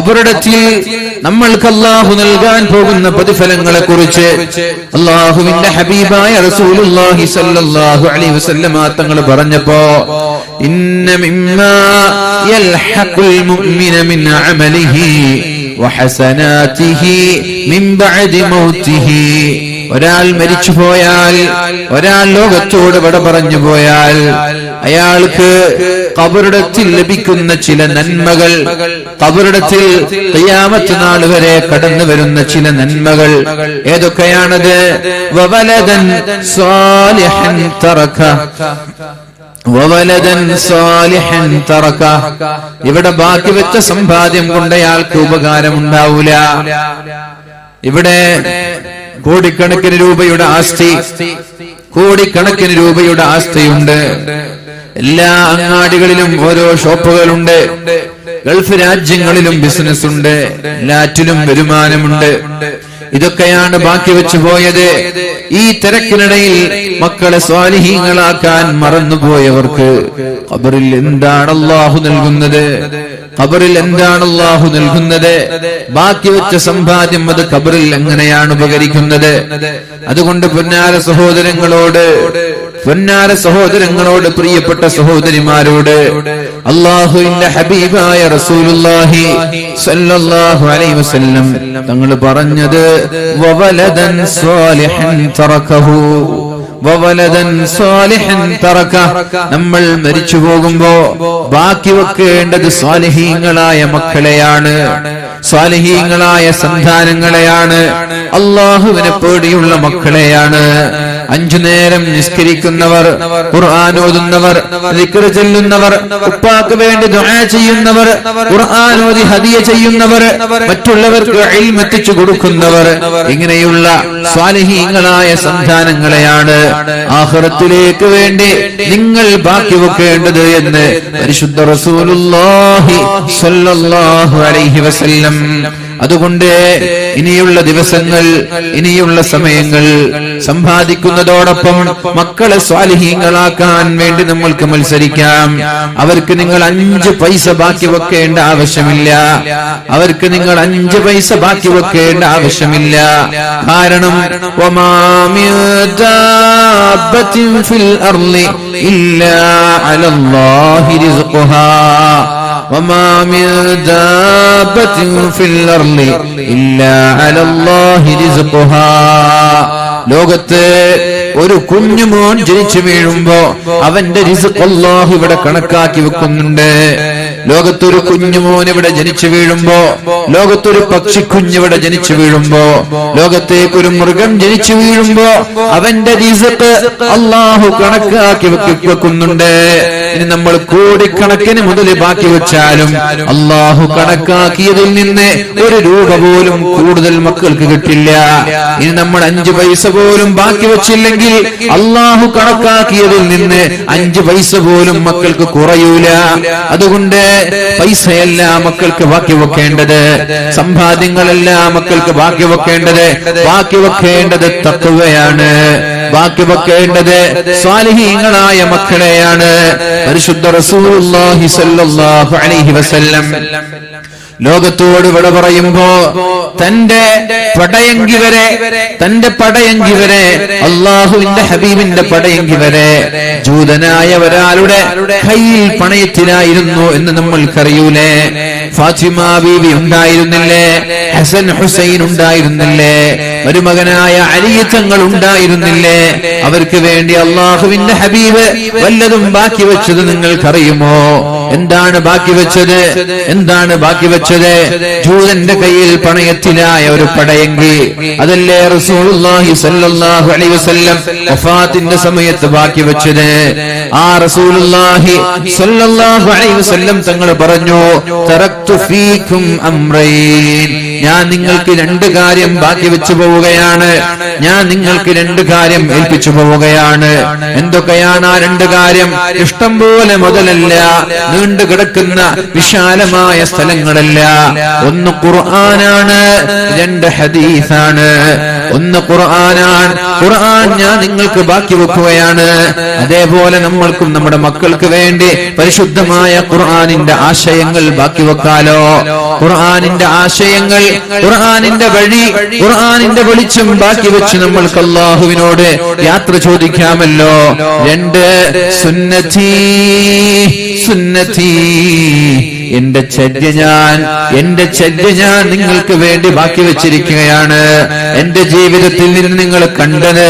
ഖബറിടത്തിൽ നമ്മൾക്ക് അള്ളാഹു നൽകാൻ പോകുന്ന പ്രതിഫലങ്ങളെ കുറിച്ച് അള്ളാഹുവിന്റെ ഹബീബായ റസൂലുള്ളാഹി സ്വല്ലല്ലാഹു അലൈഹി വസല്ലമ തങ്ങൾ പറഞ്ഞപ്പോ ഇന്ന മിമ്മാ യൽഹഖുൽ മുഅ്മിന മിൻ അമലിഹി വഹസനാതിഹി മിൻ ബഅദി മൗതിഹി ഒരാൾ മരിച്ചു പോയാൽ ഒരാൾ ലോകത്തോട് വിട പറഞ്ഞു പോയാൽ അയാൾക്ക് കബറിടത്തിൽ ലഭിക്കുന്ന ചില നന്മകൾ കബറിടത്തിൽ ഖിയാമത്ത് നാൾ വരെ കടന്നു വരുന്ന ചില നന്മകൾ ഏതൊക്കെയാണത്? വവലതൻ സ്വാലിഹൻ തറക്ക. ഇവിടെ ബാക്കി വെച്ച സമ്പാദ്യം കൊണ്ട് അയാൾക്ക് ഉപകാരം ഉണ്ടാവൂല ഇവിടെ കോടിക്കണക്കിന് രൂപയുടെ ആസ്തി കോടിക്കണക്കിന് രൂപയുടെ ആസ്തിയുണ്ട്. എല്ലാ അങ്ങാടികളിലും ഓരോ ഷോപ്പുകളുണ്ട്. ഗൾഫ് രാജ്യങ്ങളിലും ബിസിനസ് ഉണ്ട് എല്ലാറ്റിലും വരുമാനമുണ്ട്. ഇതൊക്കെയാണ് ബാക്കി വെച്ചു പോയത്. ഈ തിരക്കിനിടയിൽ മക്കളെ സ്വാലിഹീങ്ങളാക്കാൻ മറന്നുപോയവർക്ക് ഖബറിൽ എന്താണ് അള്ളാഹു നൽകുന്നത്? ഖബറിൽ എന്താണ് അള്ളാഹു നൽകുന്നത്? ബാക്കി വെച്ച സമ്പാദ്യം അത് ഖബറിൽ എങ്ങനെയാണ് ഉപകരിക്കുന്നത്? അതുകൊണ്ട് പൊന്നാര സഹോദരങ്ങളോട് പൊന്നാര സഹോദരങ്ങളോട് പ്രിയപ്പെട്ട സഹോദരിമാരോട് അള്ളാഹുവിന്റെ ഹബീബായ റസൂലുല്ലാഹി സല്ലല്ലാഹു അലൈഹി വസല്ലം തങ്ങൾ പറഞ്ഞത് വവലദൻ സ്വാലിഹൻ തറക്കഹു വവലദൻ സ്വാലിഹൻ തറക നമ്മൾ മരിച്ചു പോകുമ്പോ ബാക്കി വെക്കേണ്ടത് സ്വാലിഹീങ്ങളായ മക്കളെയാണ് സ്വാലിഹീങ്ങളായ സന്താനങ്ങളെയാണ് അള്ളാഹുവിനെ പേടിയുള്ള മക്കളെയാണ്. അഞ്ചു നേരം നിസ്കരിക്കുന്നവർ ഖുർആൻ ഓതുന്നവർ ഉപ്പാക്ക് വേണ്ടി ദുആ ചെയ്യുന്നവർ ഖുർആൻ ഓതി ഹദിയ ചെയ്യുന്നവർ മറ്റുള്ളവർക്ക് ഇൽമ എത്തിച്ചു കൊടുക്കുന്നവർ ഇങ്ങനെയുള്ള സ്വാലിഹീങ്ങളായ സന്താനങ്ങളെയാണ് ആഖിറത്തിലേക്ക് വേണ്ടി നിങ്ങൾ ബാക്കി വെക്കേണ്ടത് എന്ന് പരിശുദ്ധ റസൂലുള്ളാഹി സ്വല്ലല്ലാഹു അലൈഹി വസല്ലം അതുകൊണ്ട് ഇനിയുള്ള ദിവസങ്ങൾ ഇനിയുള്ള സമയങ്ങൾ സമ്പാദിക്കുന്നതോടൊപ്പം മക്കളെ സ്വാലിഹീങ്ങളാക്കാൻ വേണ്ടി നമ്മൾക്ക് മത്സരിക്കാം. അവർക്ക് നിങ്ങൾ അഞ്ച് പൈസ ബാക്കി വെക്കേണ്ട ആവശ്യമില്ല. അവർക്ക് നിങ്ങൾ അഞ്ച് പൈസ ബാക്കി വെക്കേണ്ട ആവശ്യമില്ല. കാരണം ഫിൽ അലല്ലാഹി الأرض إلا على الله رزقها وما من دابة في الأرض إلا على الله رزقها ലോകത്ത് ഒരു കുഞ്ഞുമോൻ ജനിച്ചു വീഴുമ്പോ അവന്റെ റിസ്ക് അല്ലാഹു ഇവിടെ കണക്കാക്കി വെക്കുന്നുണ്ട് ലോകത്തൊരു കുഞ്ഞുമോൻ ഇവിടെ ജനിച്ചു വീഴുമ്പോ ലോകത്തൊരു പക്ഷിക്കുഞ്ഞ് ഇവിടെ ജനിച്ചു വീഴുമ്പോ ലോകത്തേക്ക് ഒരു മൃഗം ജനിച്ചു വീഴുമ്പോ അവന്റെ രീസത്ത് അള്ളാഹു കണക്കാക്കി വെക്കി വെക്കുന്നുണ്ട്. ഇനി നമ്മൾ കോടിക്കണക്കിന് മുതൽ ബാക്കി വെച്ചാലും അള്ളാഹു കണക്കാക്കിയതിൽ നിന്ന് ഒരു രൂപ പോലും കൂടുതൽ മക്കൾക്ക് കിട്ടില്ല. ഇനി നമ്മൾ അഞ്ചു പൈസ പോലും ബാക്കി വെച്ചില്ലെങ്കിൽ അള്ളാഹു കണക്കാക്കിയതിൽ നിന്ന് അഞ്ചു പൈസ പോലും മക്കൾക്ക് കുറയൂല. അതുകൊണ്ട് പൈസയല്ല മക്കൾക്ക് ബാക്കി വെക്കേണ്ടത് സമ്പാദ്യങ്ങളല്ല മക്കൾക്ക് ബാക്കി വെക്കേണ്ടത് ബാക്കി വെക്കേണ്ടത് തത്വയാണ്. ബാക്കി വെക്കേണ്ടത് സ്വാലിഹീങ്ങളായ മക്കളെയാണ്. പരിശുദ്ധ സ്വല്ലല്ലാഹു അലൈഹി വസല്ലം. ലോകത്തോട് വിട പറയുമ്പോ തന്റെ പടയങ്കി വരെ തന്റെ പടയങ്കി വരെ അള്ളാഹുവിന്റെ ഹബീബിന്റെ പടയങ്കി വരെ ജൂതനായ ഒരാളുടെ കയ്യിൽ പണയത്തിലായിരുന്നു എന്ന് നമ്മൾക്കറിയൂലേ. ഫാത്തിമ ബീവി ഉണ്ടായിരുന്നില്ലേ? ഹസൻ ഹുസൈൻ ഉണ്ടായിരുന്നില്ലേ? മരുമകനായ അലിയത്തങ്ങൾ ഉണ്ടായിരുന്നില്ലേ? അവർക്ക് വേണ്ടി അള്ളാഹുവിന്റെ ഹബീബ് വല്ലതും ബാക്കി വെച്ചത് നിങ്ങൾക്കറിയുമോ? എന്താണ് ബാക്കി വെച്ചത്? എന്താണ് ബാക്കി വെച്ചത്? ജൂതന്റെ കയ്യിൽ പണയത്തിലായ ഒരു പടയെങ്കിൽ അതല്ലേ റസൂലുള്ളാഹി അലൈഹി വസല്ലം വഫാത്തിന്റെ സമയത്ത് ബാക്കി വെച്ചത്? ആ റസൂലുള്ളാഹി അലൈഹി വസല്ലം തങ്ങൾ പറഞ്ഞു തറക്തു അംറൈൻ. ഞാൻ നിങ്ങൾക്ക് രണ്ട് കാര്യം ബാക്കി വെച്ചു പോവുകയാണ്. ഞാൻ നിങ്ങൾക്ക് രണ്ട് കാര്യം ഏൽപ്പിച്ചു പോവുകയാണ്. എന്തൊക്കെയാണ് ആ രണ്ട് കാര്യം? ഇഷ്ടം പോലെ മുതലല്ല. നീണ്ടു കിടക്കുന്ന വിശാലമായ സ്ഥലങ്ങളല്ല. ഒന്ന് ഖുർആനാണ് രണ്ട് ഹദീസാണ്. ഒന്ന് ഖുർആനാണ്. ഖുർആൻ ഞാൻ നിങ്ങൾക്ക് ബാക്കി വെക്കുകയാണ്. അതേപോലെ നമ്മൾക്കും നമ്മുടെ മക്കൾക്ക് വേണ്ടി പരിശുദ്ധമായ ഖുർആനിന്റെ ആശയങ്ങൾ ബാക്കി വെക്കാലോ. ഖുർആനിന്റെ ആശയങ്ങൾ ഖുർആനിന്റെ വഴി ഖുർആനിന്റെ വെളിച്ചം ബാക്കി വെച്ച് നമ്മൾക്ക് അള്ളാഹുവിനോട് യാത്ര ചോദിക്കാമല്ലോ. രണ്ട് സുന്നത്തി സുന്നത്തി. എന്റെ ചര്യ ഞാൻ എന്റെ ചര്യ ഞാൻ നിങ്ങൾക്ക് വേണ്ടി ബാക്കി വെച്ചിരിക്കുകയാണ്. എന്റെ ജീവിതത്തിൽ നിന്ന് നിങ്ങൾ കണ്ടത്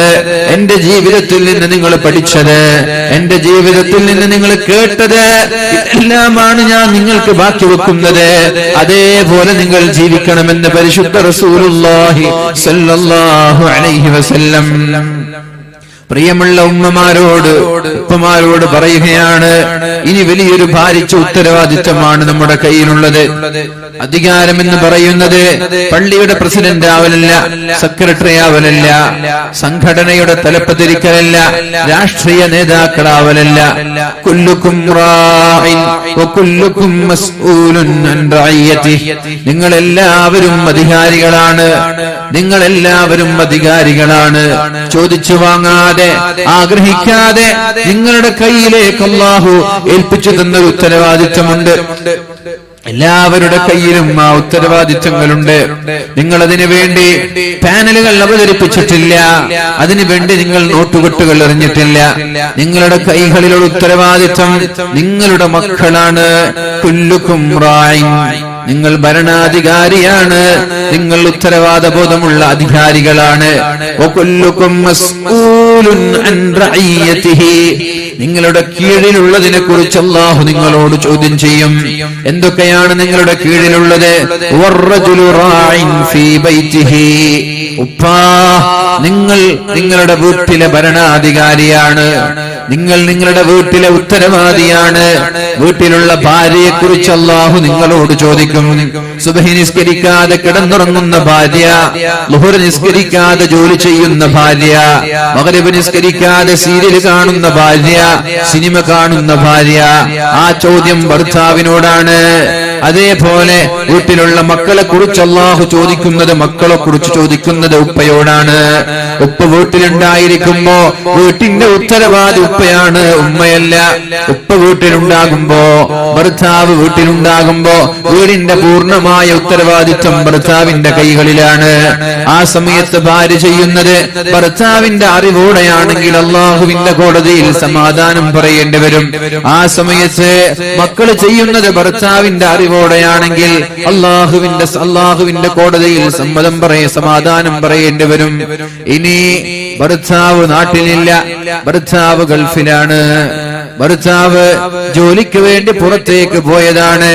എന്റെ ജീവിതത്തിൽ നിന്ന് നിങ്ങൾ പഠിച്ചത് എന്റെ ജീവിതത്തിൽ നിന്ന് നിങ്ങൾ കേട്ടത് എല്ലാമാണ് ഞാൻ നിങ്ങൾക്ക് ബാക്കി വെക്കുന്നത്. അതേപോലെ നിങ്ങൾ ജീവിക്കണമെന്ന് പരിശുദ്ധ റസൂലുള്ളാഹി സല്ലല്ലാഹു അലൈഹി വസല്ലം. പ്രിയമുള്ള ഉമ്മമാരോട് ഉപ്പമാരോട് പറയുകയാണ് ഇനി വലിയൊരു ഭാരിച്ച ഉത്തരവാദിത്തമാണ് നമ്മുടെ കയ്യിലുള്ളത്. അധികാരം എന്ന് പറയുന്നത് പള്ളിയുടെ പ്രസിഡന്റ് ആവലല്ല സെക്രട്ടറി ആവലല്ല സംഘടനയുടെ തലപ്പത്തിരിക്കലല്ല രാഷ്ട്രീയ നേതാക്കളാവലല്ല കുല്ലുക്കും റാഇൻ വകുല്ലുക്കും മസ്ഊലുൻ അൻ നിങ്ങൾ നിങ്ങളെല്ലാവരും അധികാരികളാണ്. നിങ്ങളെല്ലാവരും അധികാരികളാണ്. ചോദിച്ചു വാങ്ങാതെ ആഗ്രഹിക്കാതെ നിങ്ങളുടെ കയ്യിലേക്ക് അള്ളാഹു ഏൽപ്പിച്ചു തന്ന ഒരു ഉത്തരവാദിത്തമുണ്ട് എല്ലാവരുടെ കയ്യിലും ആ ഉത്തരവാദിത്വങ്ങളുണ്ട്. നിങ്ങൾ അതിനു വേണ്ടി പാനലുകൾ അവതരിപ്പിച്ചിട്ടില്ല. അതിനു വേണ്ടി നിങ്ങൾ നോട്ടുകെട്ടുകൾ എറിഞ്ഞിട്ടില്ല. നിങ്ങളുടെ കൈകളിലുള്ള ഉത്തരവാദിത്വം നിങ്ങളുടെ മക്കളാണ്. കുല്ലുക്കും നിങ്ങൾ ഭരണാധികാരിയാണ്. നിങ്ങൾ ഉത്തരവാദ ബോധമുള്ള അധികാരികളാണ്. നിങ്ങളുടെ കീഴിലുള്ളതിനെ കുറിച്ച് അള്ളാഹു നിങ്ങളോട് ചോദ്യം ചെയ്യും. എന്തൊക്കെയാണ് നിങ്ങളുടെ കീഴിലുള്ളത്? നിങ്ങൾ നിങ്ങളുടെ വീട്ടിലെ ഭരണാധികാരിയാണ്. നിങ്ങൾ നിങ്ങളുടെ വീട്ടിലെ ഉത്തരവാദിയാണ്. വീട്ടിലുള്ള ഭാര്യയെ കുറിച്ച് അള്ളാഹു നിങ്ങളോട് ചോദിക്കും. സുബഹി നിസ്കരിക്കാതെ കിടന്നുറങ്ങുന്ന ഭാര്യ ലുഹുർ നിസ്കരിക്കാതെ ജോലി ചെയ്യുന്ന ഭാര്യ മകരവ് നിസ്കരിക്കാതെ സീരിയൽ കാണുന്ന ഭാര്യ സിനിമ കാണുന്ന ഭാര്യ ആ ചോദ്യം ഭർത്താവിനോടാണ്. അതേപോലെ വീട്ടിലുള്ള മക്കളെ കുറിച്ച് അള്ളാഹു ചോദിക്കുന്നത് മക്കളെ കുറിച്ച് ചോദിക്കുന്നത് ഉപ്പയോടാണ്. ഉപ്പ വീട്ടിലുണ്ടായിരിക്കുമ്പോ വീട്ടിന്റെ ഉത്തരവാദി ഉപ്പയാണ് ഉമ്മയല്ല. ഉപ്പ വീട്ടിലുണ്ടാകുമ്പോ ഭർത്താവ് വീട്ടിലുണ്ടാകുമ്പോ വീടിന്റെ പൂർണമായ ഉത്തരവാദിത്വം ഭർത്താവിന്റെ കൈകളിലാണ്. ആ സമയത്ത് ഭാര്യ ചെയ്യുന്നത് ഭർത്താവിന്റെ അറിവോടെയാണെങ്കിൽ അള്ളാഹുവിന്റെ കോടതിയിൽ സമാധാനം പറയേണ്ടി വരും. ആ സമയത്ത് മക്കൾ ചെയ്യുന്നത് ഭർത്താവിന്റെ അറിവോടെയാണെങ്കിൽ അള്ളാഹുവിന്റെ അള്ളാഹുവിന്റെ കോടതിയിൽ സമ്മതം പറയ സമാധാനം പറയേണ്ടി വരും. ഇനി ഭർത്താവ് നാട്ടിലില്ല. ഭർത്താവ് ഗൾഫിലാണ്. ഭർത്താവ് ജോലിക്ക് വേണ്ടി പുറത്തേക്ക് പോയതാണ്.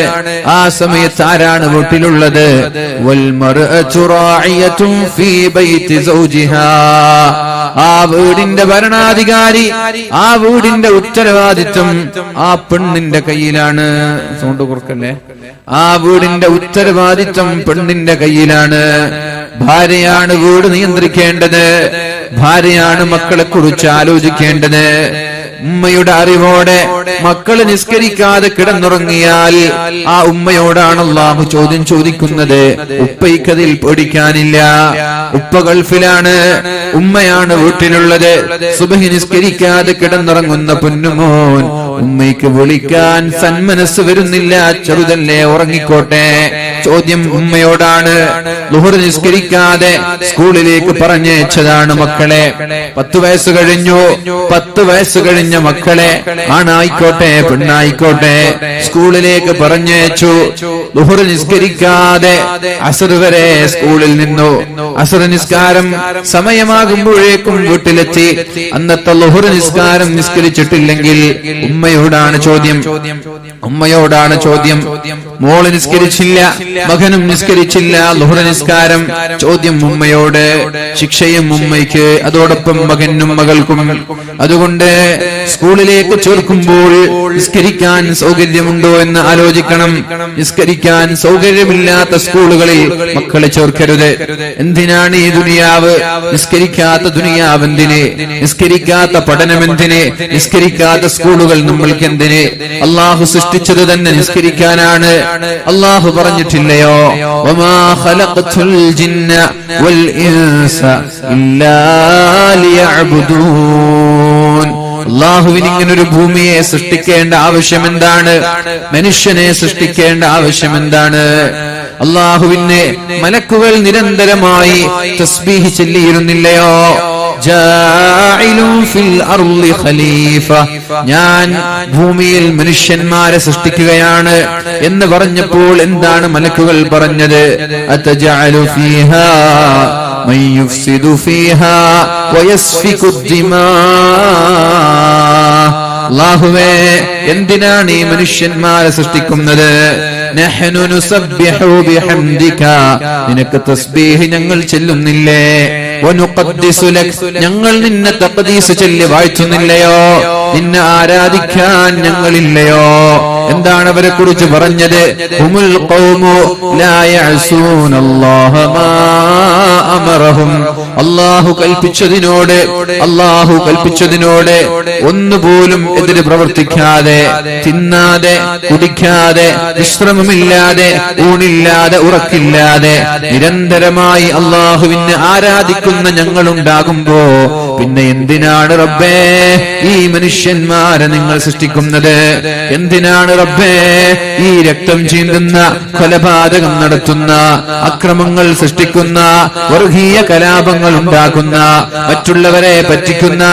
ആ സമയത്ത് ആരാണ് വീട്ടിലുള്ളത്? ആ വീടിന്റെ ഭരണാധികാരി ആ വീടിന്റെ ഉത്തരവാദിത്വം ആ പെണ്ണിന്റെ കയ്യിലാണ്. സൗണ്ട് കുറക്കല്ലേ? ആ വീടിന്റെ ഉത്തരവാദിത്വം പെണ്ണിന്റെ കയ്യിലാണ്. ഭാര്യയാണ് വീട് നിയന്ത്രിക്കേണ്ടത്. ഭാര്യയാണ് മക്കളെ കുറിച്ച് ആലോചിക്കേണ്ടത്. ഉമ്മയുടെ അറിവോടെ മക്കൾ നിസ്കരിക്കാതെ കിടന്നുറങ്ങിയാൽ ആ ഉമ്മയോടാണ് അള്ളാഹു ചോദ്യം ചോദിക്കുന്നത്. ഉപ്പയ്ക്കതിൽ പേടിക്കാനില്ല. ഉപ്പ ഗൾഫിലാണ്. ഉമ്മയാണ് വീട്ടിലുള്ളത്. സുബഹി നിസ്കരിക്കാതെ കിടന്നുറങ്ങുന്ന പൊന്നുമോൻ ഉമ്മയ്ക്ക് വിളിക്കാൻ സന്മനസ് വരുന്നില്ല. ചെറുതല്ലേ ഉറങ്ങിക്കോട്ടെ. ചോദ്യം ഉമ്മയോടാണ്. ലുഹർ നിസ്കരിക്കാതെ സ്കൂളിലേക്ക് പറഞ്ഞയച്ചതാണ് മക്കളെ. പത്ത് വയസ്സ് കഴിഞ്ഞു. പത്ത് വയസ്സ് കഴിഞ്ഞ. മക്കളെ ആണായിക്കോട്ടെ പെണ്ണായിക്കോട്ടെ സ്കൂളിലേക്ക് പറഞ്ഞയച്ചു. ലുഹർ നിസ്കരിക്കാതെ അസർ വരെ സ്കൂളിൽ നിന്നു. അസർ നിസ്കാരം സമയമാകുമ്പോഴേക്കും വീട്ടിലെത്തി. അന്നത്തെ ലുഹുർ നിസ്കാരം നിസ്കരിച്ചിട്ടില്ലെങ്കിൽ ഉമ്മയോടാണ് ചോദ്യം. ഉമ്മയോടാണ് ചോദ്യം. മോൾ നിസ്കരിച്ചില്ല മകനും നിസ്കരിച്ചില്ല. ലുഹുർ നിസ്കാരം ചോദ്യം ഉമ്മയോട് ശിക്ഷയും ഉമ്മയ്ക്ക് അതോടൊപ്പം മകനും മകൾക്കും. അതുകൊണ്ട് സ്കൂളിലേക്ക് ചേർക്കുമ്പോൾ നിസ്കരിക്കാൻ സൗകര്യമുണ്ടോ എന്ന് ആലോചിക്കണം. നിസ്കരിക്കാൻ സൗകര്യമില്ലാത്ത സ്കൂളുകളിൽ മക്കളെ ചേർക്കരുത്. എന്തിനാണ് ഈ ദുനിയാവ്? നിസ്കരിക്കാത്ത ദുനിയാവ് എന്തിന് നിസ്കരിക്കാത്ത പഠനം എന്തിന് നിസ്കരിക്കാത്ത സ്കൂളുകൾ നമ്മൾക്ക് എന്തിന് അള്ളാഹു സൃഷ്ടിച്ചത് തന്നെ നിസ്കരിക്കാനാണ്. അള്ളാഹു പറഞ്ഞിട്ടില്ലയോ? ഇല്ലാ അള്ളാഹുവിന് ഇങ്ങനെ ഒരു ഭൂമിയെ സൃഷ്ടിക്കേണ്ട ആവശ്യം എന്താണ് മനുഷ്യനെ സൃഷ്ടിക്കേണ്ട ആവശ്യം എന്താണ് അള്ളാഹുവിന്റെ മലക്കുകൾ നിരന്തരമായി തസ്ബീഹി ചൊല്ലിയിരുന്നില്ലയോ? ഞാൻ ഭൂമിയിൽ മനുഷ്യന്മാരെ സൃഷ്ടിക്കുകയാണ് എന്ന് പറഞ്ഞപ്പോൾ എന്താണ് മലക്കുകൾ പറഞ്ഞത്? അത്തജഅലു ഫീഹാ. من يفسد فيها ويسفك الدماء അള്ളാഹുവേ എന്തിനാണ് ഈ മനുഷ്യന്മാരെ സൃഷ്ടിക്കുന്നത് നഹ്നു നുസബ്ബിഹു ബിഹംദിക നിനക്ക് തസ്ബീഹ് ഞങ്ങൾ ചെല്ലുന്നില്ലേ വനുഖദ്ദിസു ലക് ഞങ്ങൾ നിന്നെ തഖദീസ് ചൊല്ലി വാഴ്ത്തുന്നില്ലയോ നിന്നെ ആരാധിക്കാൻ ഞങ്ങളില്ലയോ എന്താണ് അവരെ കുറിച്ച് പറഞ്ഞത് ഹുമുൽ ഖൗമു ലാ യഅസൂനല്ലാഹ മാ അമറഹും. അല്ലാഹു കൽപ്പിച്ചതിനോട് അല്ലാഹു കൽപ്പിച്ചതിനോട് ഒന്നുപോലും എതിര് പ്രവർത്തിക്കാതെ തിന്നാതെ കുടിക്കാതെ വിശ്രമമില്ലാതെ ഊണില്ലാതെ ഉറക്കില്ലാതെ നിരന്തരമായി അള്ളാഹുവിന് ആരാധിക്കുന്ന ഞങ്ങളുണ്ടാകുമ്പോ പിന്നെ എന്തിനാണ് റബ്ബേ ഈ മനുഷ്യന്മാരെ നിങ്ങൾ സൃഷ്ടിക്കുന്നത്? എന്തിനാണ് റബ്ബേ ഈ രക്തം ചീന്തുന്ന കൊലപാതകം നടത്തുന്ന അക്രമങ്ങൾ സൃഷ്ടിക്കുന്ന വർഗീയ കലാപങ്ങൾ ഉണ്ടാക്കുന്ന മറ്റുള്ളവരെ പറ്റിക്കുന്ന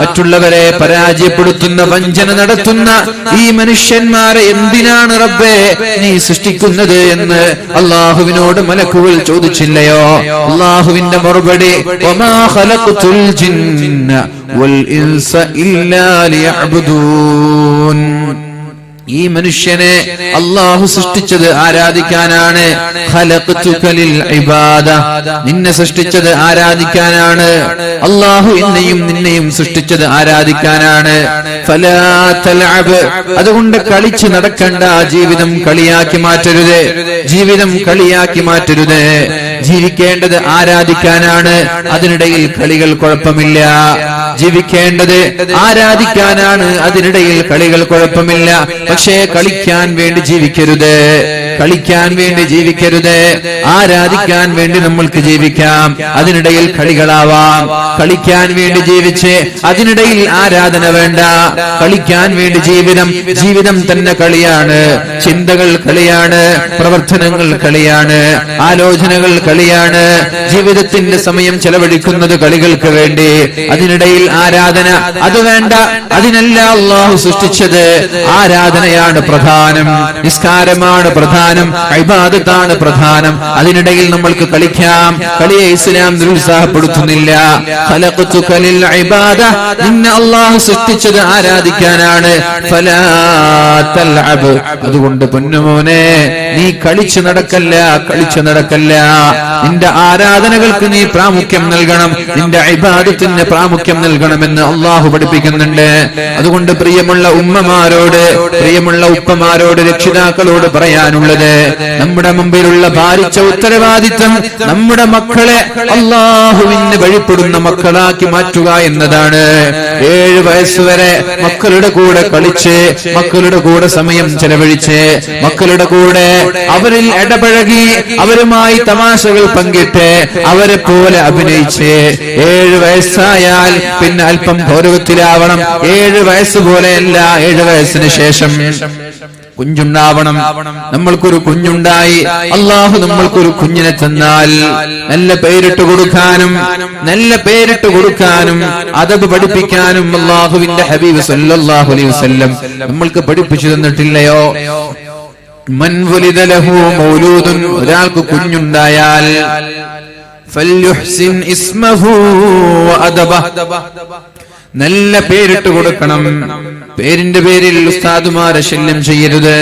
മറ്റുള്ളവരെ പരാജയപ്പെടുത്തുന്ന വഞ്ചന നടത്തുന്ന ഈ മനുഷ്യന്മാരെ എന്തിനാണ് റബ്ബേ നീ സൃഷ്ടിക്കുന്നത് എന്ന് അള്ളാഹുവിനോട് മലക്കുകൾ ചോദിച്ചില്ലയോ? അള്ളാഹുവിന്റെ മറുപടി ജിന്ന വൽ ഇൻസ ഇല്ലാ ലിയഅ്ബുദൂൻ. ഈ മനുഷ്യനെ അള്ളാഹു സൃഷ്ടിച്ചത് ആരാധിക്കാനാണ്? നിന്നെ സൃഷ്ടിച്ചത് ആരാധിക്കാനാണ്? അള്ളാഹു എന്നെയും നിന്നെയും സൃഷ്ടിച്ചത് ആരാധിക്കാനാണ്? അതുകൊണ്ട് കളിച്ച് നടക്കണ്ട ജീവിതം കളിയാക്കി മാറ്റരുത്. ജീവിതം കളിയാക്കി മാറ്റരുത്. ജീവിക്കേണ്ടത് ആരാധിക്കാനാണ്? അതിനിടയിൽ കളികൾ കുഴപ്പമില്ല. ജീവിക്കേണ്ടത് ആരാധിക്കാനാണ്? അതിനിടയിൽ കളികൾ കുഴപ്പമില്ല. പക്ഷേ കളിക്കാൻ വേണ്ടി ജീവിക്കരുത്. കളിക്കാൻ വേണ്ടി ജീവിക്കരുത്. ആരാധിക്കാൻ വേണ്ടി നമ്മൾക്ക് ജീവിക്കാം. അതിനിടയിൽ കളികളാവാം. കളിക്കാൻ വേണ്ടി ജീവിച്ച് അതിനിടയിൽ ആരാധന വേണ്ട. കളിക്കാൻ വേണ്ടി ജീവിതം ജീവിതം തന്നെ കളിയാണ്. ചിന്തകൾ കളിയാണ്. പ്രവർത്തനങ്ങൾ കളിയാണ്. ആലോചനകൾ കളിയാണ്. ജീവിതത്തിന്റെ സമയം ചെലവഴിക്കുന്നത് കളികൾക്ക് വേണ്ടി. അതിനിടയിൽ ആരാധന അത് വേണ്ട. അതിനല്ല അള്ളാഹു സൃഷ്ടിച്ചത്. ആരാധനയാണ് പ്രധാനം. നിസ്കാരമാണ് പ്രധാനം. ഇബാദത്താണ് പ്രധാനം. അതിനിടയിൽ നമ്മൾക്ക് കളിക്കാം. കളിയെ ഇസ്ലാം നിരുത്സാഹപ്പെടുത്തുന്നില്ല. അള്ളാഹു സൃഷ്ടിച്ചത് ആരാധിക്കാനാണ്. അതുകൊണ്ട് പൊന്നുമോനെ നീ കളിച്ചു നടക്കല്ല കളിച്ചു നടക്കല്ല. നിന്റെ ആരാധനകൾക്ക് നീ പ്രാമുഖ്യം നൽകണം. നിന്റെ ഇബാദത്തിന് പ്രാമുഖ്യം നൽകണമെന്ന് അള്ളാഹു പഠിപ്പിക്കുന്നുണ്ട്. അതുകൊണ്ട് പ്രിയമുള്ള ഉമ്മമാരോട് പ്രിയമുള്ള ഉപ്പമാരോട് രക്ഷിതാക്കളോട് പറയാനുള്ളത് നമ്മുടെ മുമ്പിലുള്ള ഭാരിച്ച ഉത്തരവാദിത്തം നമ്മുടെ മക്കളെ അള്ളാഹുവിന് വഴിപ്പെടുന്ന മക്കളാക്കി മാറ്റുക എന്നതാണ്. ഏഴ് വയസ്സുവരെ മക്കളുടെ കൂടെ കളിച്ച് മക്കളുടെ കൂടെ സമയം ചെലവഴിച്ച് മക്കളുടെ കൂടെ അവരിൽ ഇടപഴകി അവരുമായി തമാശകൾ പങ്കിട്ട് അവരെ പോലെ അഭിനയിച്ച് ഏഴ് വയസ്സായാൽ പിന്നെ അല്പം ഗൗരവത്തിലാവണം. ഏഴ് വയസ്സ് പോലെയല്ല ഏഴ് വയസ്സിന് ശേഷം കുഞ്ഞുണ്ടാവണം. നമ്മൾക്കൊരു കുഞ്ഞുണ്ടായി. അള്ളാഹു നമ്മൾക്കൊരു കുഞ്ഞിനെ തന്നാൽ നല്ല പേരിട്ട് കൊടുക്കാനും നല്ല പേരിട്ട് കൊടുക്കാനും അതത് പഠിപ്പിക്കാനും അള്ളാഹുവിന്റെ ഹബീബ് അലൈഹി വസല്ലം നമ്മൾക്ക് പഠിപ്പിച്ചു തന്നിട്ടില്ലയോ? ഒരാൾക്ക് കുഞ്ഞുണ്ടായാൽ നല്ല പേരിട്ട് കൊടുക്കണം. പേരിന്റെ പേരിൽ ഉസ്താദുമാരെ ശല്യം ചെയ്യരുത്.